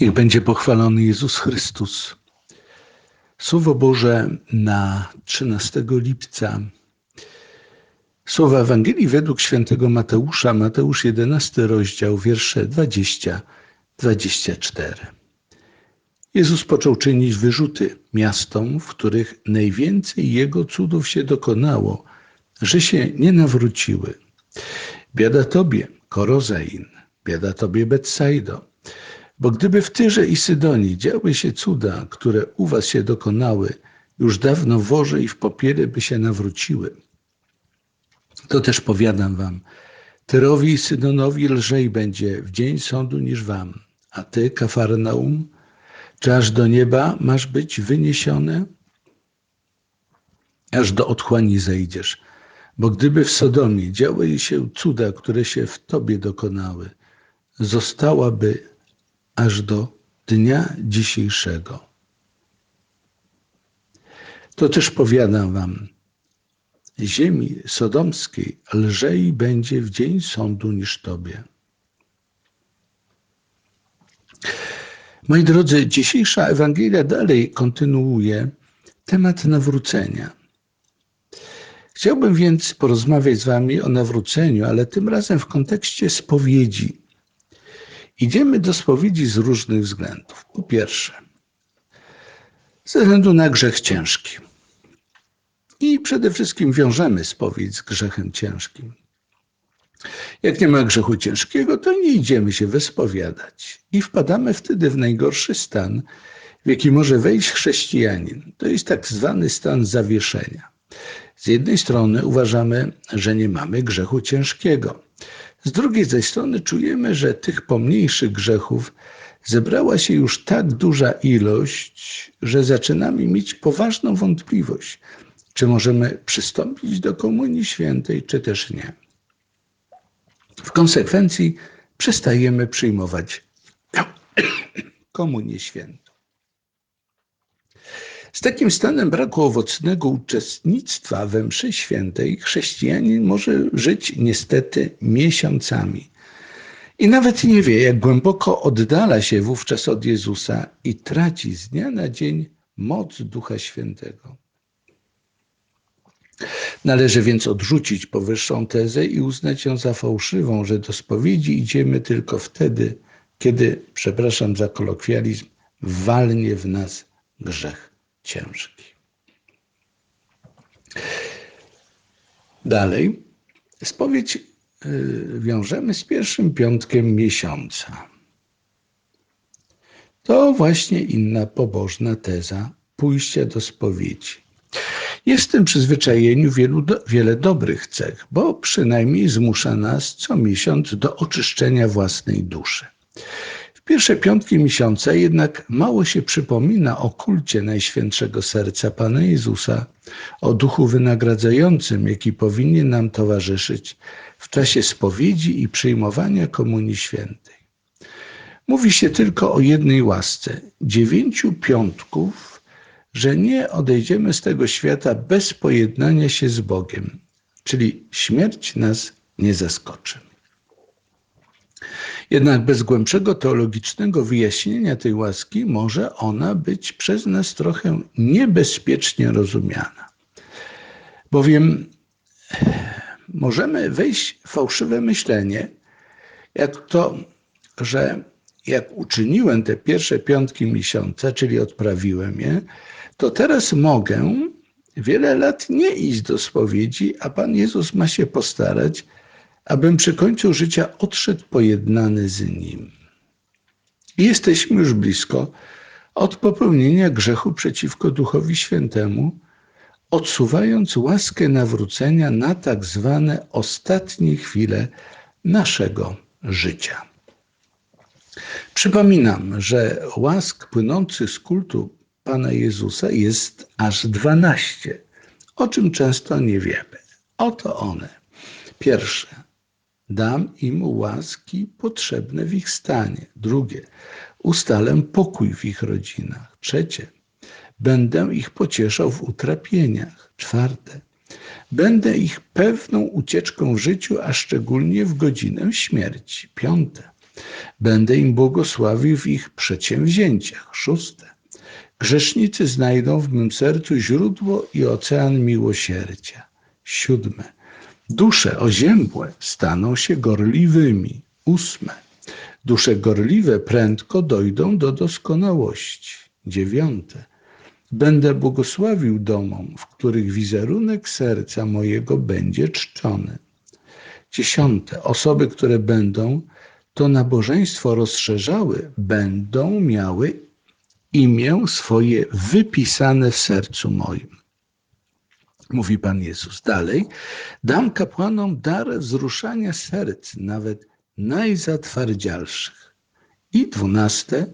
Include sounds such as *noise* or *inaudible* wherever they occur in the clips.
Niech będzie pochwalony Jezus Chrystus. Słowo Boże na 13 lipca. Słowa Ewangelii według świętego Mateusza, Mateusz 11 rozdział, wiersze 20-24. Jezus począł czynić wyrzuty miastom, w których najwięcej Jego cudów się dokonało, że się nie nawróciły. Biada Tobie, Korozain, biada Tobie, Betsaido, bo gdyby w Tyrze i Sydonii działy się cuda, które u was się dokonały, już dawno worze i w popiele by się nawróciły. To też powiadam wam, Tyrowi i Sydonowi lżej będzie w dzień sądu niż wam. A ty, Kafarnaum, czy aż do nieba masz być wyniesione? Aż do otchłani zejdziesz. Bo gdyby w Sodomie działy się cuda, które się w tobie dokonały, zostałaby aż do dnia dzisiejszego. To też powiadam wam, ziemi sodomskiej lżej będzie w dzień sądu niż tobie. Moi drodzy, dzisiejsza Ewangelia dalej kontynuuje temat nawrócenia. Chciałbym więc porozmawiać z Wami o nawróceniu, ale tym razem w kontekście spowiedzi. Idziemy do spowiedzi z różnych względów. Po pierwsze, ze względu na grzech ciężki. I przede wszystkim wiążemy spowiedź z grzechem ciężkim. Jak nie ma grzechu ciężkiego, to nie idziemy się wyspowiadać i wpadamy wtedy w najgorszy stan, w jaki może wejść chrześcijanin. To jest tak zwany stan zawieszenia. Z jednej strony uważamy, że nie mamy grzechu ciężkiego. Z drugiej zaś strony czujemy, że tych pomniejszych grzechów zebrała się już tak duża ilość, że zaczynamy mieć poważną wątpliwość, czy możemy przystąpić do Komunii Świętej, czy też nie. W konsekwencji przestajemy przyjmować *coughs* Komunię Świętą. Z takim stanem braku owocnego uczestnictwa we mszy świętej chrześcijanin może żyć niestety miesiącami. I nawet nie wie, jak głęboko oddala się wówczas od Jezusa i traci z dnia na dzień moc Ducha Świętego. Należy więc odrzucić powyższą tezę i uznać ją za fałszywą, że do spowiedzi idziemy tylko wtedy, kiedy, przepraszam za kolokwializm, walnie w nas grzech ciężki. Dalej, spowiedź y, wiążemy z pierwszym piątkiem miesiąca. To właśnie inna pobożna teza pójścia do spowiedzi. Jest w tym przyzwyczajeniu wielu wiele dobrych cech, bo przynajmniej zmusza nas co miesiąc do oczyszczenia własnej duszy. Pierwsze piątki miesiąca jednak mało się przypomina o kulcie Najświętszego Serca Pana Jezusa, o duchu wynagradzającym, jaki powinien nam towarzyszyć w czasie spowiedzi i przyjmowania Komunii Świętej. Mówi się tylko o jednej łasce dziewięciu piątków że nie odejdziemy z tego świata bez pojednania się z Bogiem, czyli śmierć nas nie zaskoczy. Jednak bez głębszego teologicznego wyjaśnienia tej łaski może ona być przez nas trochę niebezpiecznie rozumiana. Bowiem możemy wejść w fałszywe myślenie, jak to, że jak uczyniłem te pierwsze piątki miesiąca, czyli odprawiłem je, to teraz mogę wiele lat nie iść do spowiedzi, a Pan Jezus ma się postarać, abym przy końcu życia odszedł pojednany z Nim. Jesteśmy już blisko od popełnienia grzechu przeciwko Duchowi Świętemu, odsuwając łaskę nawrócenia na tak zwane ostatnie chwile naszego życia. Przypominam, że łask płynących z kultu Pana Jezusa jest aż dwanaście, o czym często nie wiemy. Oto one. Pierwsze, dam im łaski potrzebne w ich stanie. Drugie, ustalę pokój w ich rodzinach. Trzecie, będę ich pocieszał w utrapieniach. Czwarte, będę ich pewną ucieczką w życiu, a szczególnie w godzinę śmierci. Piąte, Będę im błogosławił w ich przedsięwzięciach. Szóste. Grzesznicy znajdą w mym sercu źródło i ocean miłosierdzia. Siódme. Dusze oziębłe staną się gorliwymi. Ósme. Dusze gorliwe prędko dojdą do doskonałości. Dziewiąte. Będę błogosławił domom, w których wizerunek serca mojego będzie czczony. Dziesiąte. Osoby, które będą to nabożeństwo rozszerzały, będą miały imię swoje wypisane w sercu moim. Mówi Pan Jezus. Dalej, dam kapłanom dar wzruszania serc, nawet najzatwardzialszych. I dwunaste,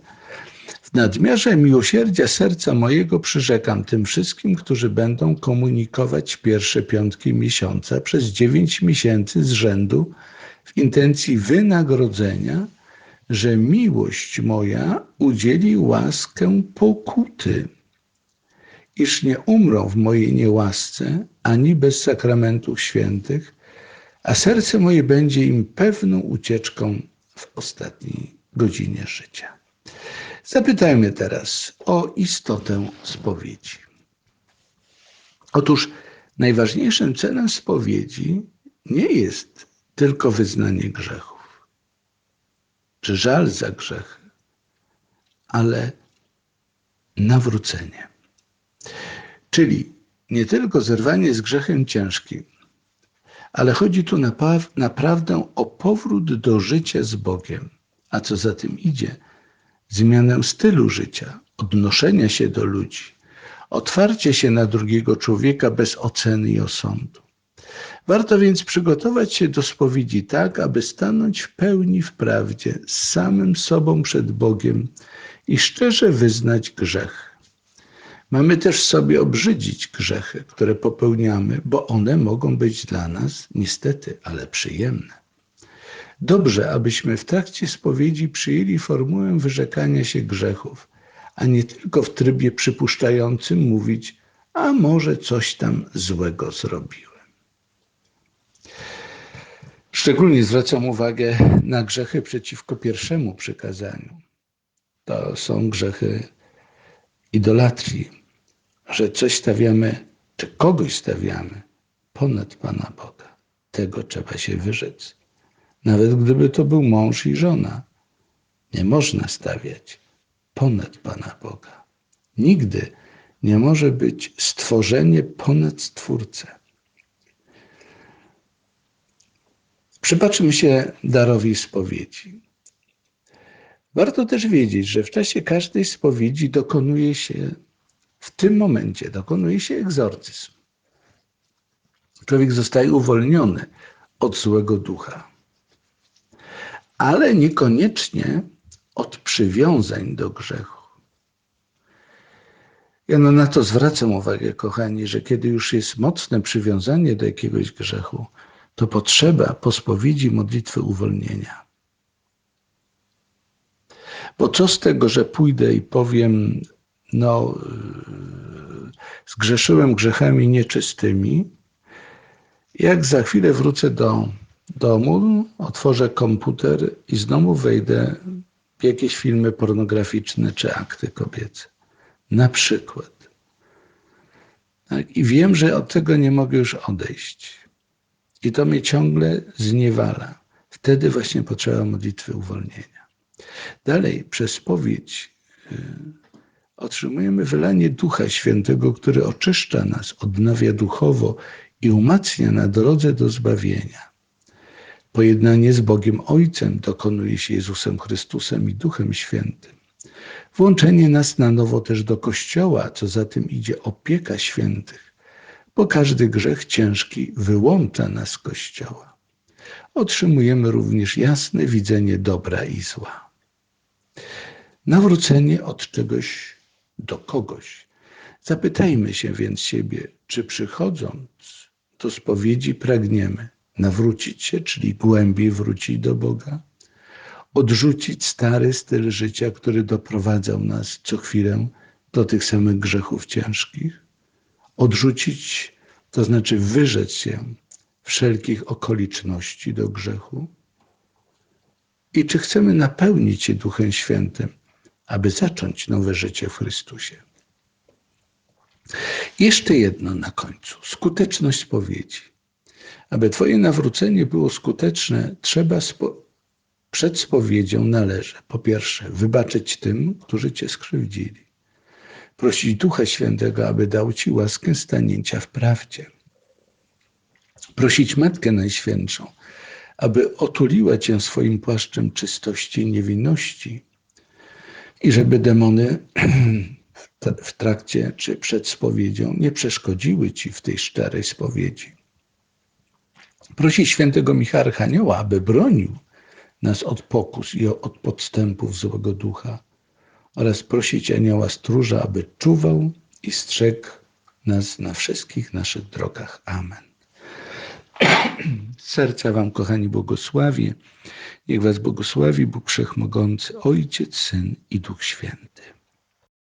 w nadmiarze miłosierdzia serca mojego przyrzekam tym wszystkim, którzy będą komunikować pierwsze piątki miesiąca przez dziewięć miesięcy z rzędu w intencji wynagrodzenia, że miłość moja udzieli łaskę pokuty, iż nie umrą w mojej niełasce ani bez sakramentów świętych, a serce moje będzie im pewną ucieczką w ostatniej godzinie życia. Zapytajmy teraz o istotę spowiedzi. Otóż najważniejszym celem spowiedzi nie jest tylko wyznanie grzechów, czy żal za grzechy, ale nawrócenie. Czyli nie tylko zerwanie z grzechem ciężkim, ale chodzi tu naprawdę o powrót do życia z Bogiem, a co za tym idzie, zmianę stylu życia, odnoszenia się do ludzi, otwarcie się na drugiego człowieka bez oceny i osądu. Warto więc przygotować się do spowiedzi tak, aby stanąć w pełni w prawdzie z samym sobą przed Bogiem i szczerze wyznać grzech. Mamy też sobie obrzydzić grzechy, które popełniamy, bo one mogą być dla nas niestety, ale przyjemne. Dobrze, abyśmy w trakcie spowiedzi przyjęli formułę wyrzekania się grzechów, a nie tylko w trybie przypuszczającym mówić, a może coś tam złego zrobiłem. Szczególnie zwracam uwagę na grzechy przeciwko pierwszemu przykazaniu. To są grzechy idolatrii, że coś stawiamy, czy kogoś stawiamy ponad Pana Boga. Tego trzeba się wyrzec. Nawet gdyby to był mąż i żona, nie można stawiać ponad Pana Boga. Nigdy nie może być stworzenie ponad Stwórcę. Przypatrzmy się darowi spowiedzi. Warto też wiedzieć, że w czasie każdej spowiedzi dokonuje się, w tym momencie dokonuje się egzorcyzm. Człowiek zostaje uwolniony od złego ducha, ale niekoniecznie od przywiązań do grzechu. Ja no na to zwracam uwagę, kochani, że kiedy już jest mocne przywiązanie do jakiegoś grzechu, to potrzeba po spowiedzi modlitwy uwolnienia. Bo co z tego, że pójdę i powiem, no, zgrzeszyłem grzechami nieczystymi, jak za chwilę wrócę do domu, otworzę komputer i znowu wejdę w jakieś filmy pornograficzne czy akty kobiece. Na przykład. Tak? I wiem, że od tego nie mogę już odejść. I to mnie ciągle zniewala. Wtedy właśnie potrzeba modlitwy uwolnienia. Dalej, przez spowiedź y, otrzymujemy wylanie Ducha Świętego, który oczyszcza nas, odnawia duchowo i umacnia na drodze do zbawienia. Pojednanie z Bogiem Ojcem dokonuje się Jezusem Chrystusem i Duchem Świętym. Włączenie nas na nowo też do Kościoła, co za tym idzie opieka świętych, bo każdy grzech ciężki wyłącza nas z Kościoła. Otrzymujemy również jasne widzenie dobra i zła. Nawrócenie od czegoś do kogoś. Zapytajmy się więc siebie, czy przychodząc do spowiedzi pragniemy nawrócić się, czyli głębiej wrócić do Boga, odrzucić stary styl życia, który doprowadzał nas co chwilę do tych samych grzechów ciężkich, odrzucić, to znaczy wyrzec się wszelkich okoliczności do grzechu, i czy chcemy napełnić się Duchem Świętym, aby zacząć nowe życie w Chrystusie. Jeszcze jedno na końcu. Skuteczność spowiedzi. Aby Twoje nawrócenie było skuteczne, trzeba spo... przed spowiedzią należy po pierwsze wybaczyć tym, którzy Cię skrzywdzili. Prosić Ducha Świętego, aby dał Ci łaskę stanięcia w prawdzie. Prosić Matkę Najświętszą, aby otuliła Cię swoim płaszczem czystości i niewinności i żeby demony *clears throat* w trakcie czy przed spowiedzią nie przeszkodziły Ci w tej szczerej spowiedzi. Prosi świętego Michała Archanioła, aby bronił nas od pokus i od podstępów złego ducha oraz prosić anioła stróża, aby czuwał i strzegł nas na wszystkich naszych drogach. Amen. Serca Wam, kochani, błogosławię. Niech Was błogosławi Bóg Wszechmogący, Ojciec, Syn i Duch Święty.